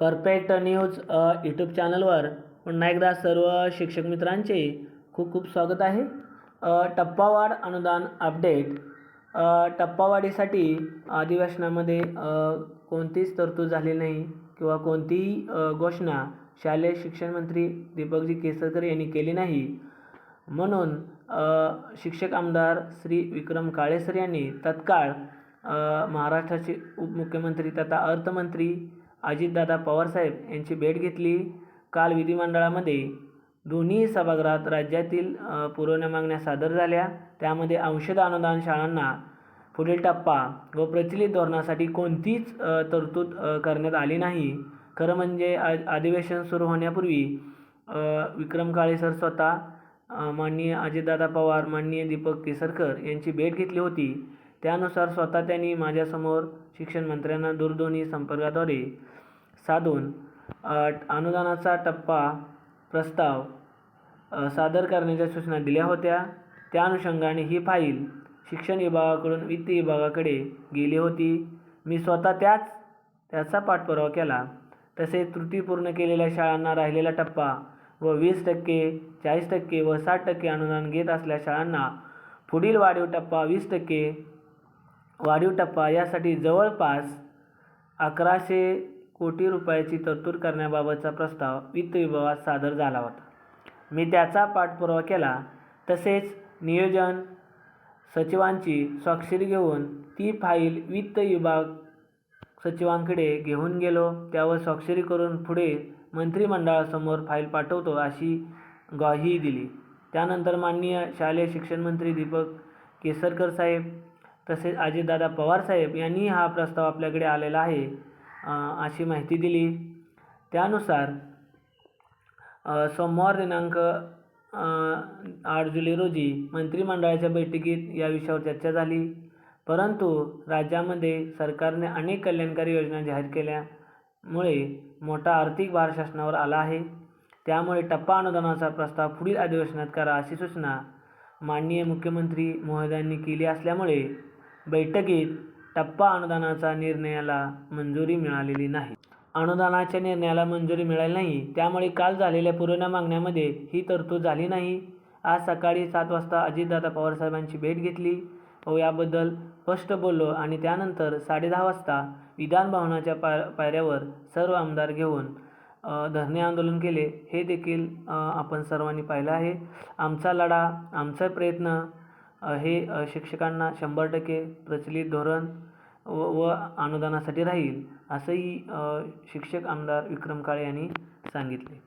Perfect news YouTube चॅनलवर पुन्हा एकदा सर्व शिक्षक मित्रांचे खूप खूप स्वागत आहे. टप्पावाड टप्पावाढ अनुदान अपडेट. टप्पावाडीसाठी टप्पावाढीसाठी अधिवेशनामध्ये कोणतीच तरतूद झाली नाही किंवा कोणतीही घोषणा शालेय शिक्षण मंत्री दीपकजी केसरकर यांनी केली नाही. म्हणून शिक्षक आमदार श्री विक्रम काळेसर यांनी तत्काळ महाराष्ट्राचे उपमुख्यमंत्री तथा अर्थमंत्री अजितदादा पवारसाहेब यांची भेट घेतली. काल विधिमंडळामध्ये दोन्ही सभागृहात राज्यातील पुरवण्या मागण्या सादर झाल्या. त्यामध्ये अंशद अनुदान शाळांना पुढील टप्पा व प्रचलित धोरणासाठी कोणतीच तरतूद करण्यात आली नाही. खरं म्हणजे आ अधिवेशन सुरू होण्यापूर्वी विक्रम काळे सर स्वतः माननीय अजितदादा पवार माननीय दीपक केसरकर यांची भेट घेतली होती. त्यानुसार स्वतः त्यांनी माझ्यासमोर शिक्षण मंत्र्यांना दूरध्वनी संपर्काद्वारे साधून अनुदानाचा टप्पा प्रस्ताव सादर करण्याच्या सूचना दिल्या होत्या. त्या अनुषंगाने ही फाईल शिक्षण विभागाकडून वित्त विभागाकडे गेली होती. मी स्वतः त्याच त्याचा पाठपुरावा केला. तसेच त्रुटी पूर्ण केलेल्या शाळांना राहिलेला टप्पा व वीस टक्के चाळीस टक्के व साठ टक्के अनुदान घेत असल्या शाळांना पुढील वाढीव टप्पा वीस टक्के वाढीव टप्पा यासाठी जवळपास अकराशे कोटी रुपयाची तरतूद करण्याबाबतचा प्रस्ताव वित्त विभागात सादर झाला होता. मी त्याचा पाठपुरावा केला. तसेच नियोजन सचिवांची स्वाक्षरी घेऊन ती फाईल वित्त विभाग सचिवांकडे घेऊन गेलो. त्यावर स्वाक्षरी करून पुढे मंत्रिमंडळासमोर फाईल पाठवतो अशी ग्वाही दिली. त्यानंतर माननीय शालेय शिक्षण मंत्री दीपक केसरकर साहेब तसेच अजितदादा पवार साहेब यांनी हा प्रस्ताव आपल्याकडे आलेला आहे अशी माहिती दिली. त्यानुसार सोमवार दिनांक आठ जुलै रोजी मंत्रिमंडळाच्या बैठकीत या विषयावर चर्चा झाली. परंतु राज्यामध्ये सरकारने अनेक कल्याणकारी योजना जाहीर केल्यामुळे मोठा आर्थिक भार शासनावर आला आहे. त्यामुळे टप्पा अनुदानाचा प्रस्ताव पुढील अधिवेशनात करा अशी सूचना माननीय मुख्यमंत्री महोदयांनी केली असल्यामुळे बैठकीत टप्पा अनुदानाचा निर्णयाला मंजुरी मिळालेली नाही. अनुदानाच्या निर्णयाला मंजुरी मिळाली नाही. त्यामुळे काल झालेल्या पुरवण्या मागण्यामध्ये ही तरतूद झाली नाही. आज सकाळी सात वाजता अजितदादा पवारसाहेबांची भेट घेतली व याबद्दल स्पष्ट बोललो आणि त्यानंतर साडेदहा वाजता विधान भवनाच्या पायऱ्यावर सर्व आमदार घेऊन धरणे आंदोलन केले. हे देखील आपण सर्वांनी पाहिलं आहे. आमचा लढा आमचा प्रयत्न हे शिक्षकांना शंभर टक्के प्रचलित धोरण व व अनुदानासाठी राहील असंही शिक्षक आमदार विक्रम काळे यांनी सांगितले.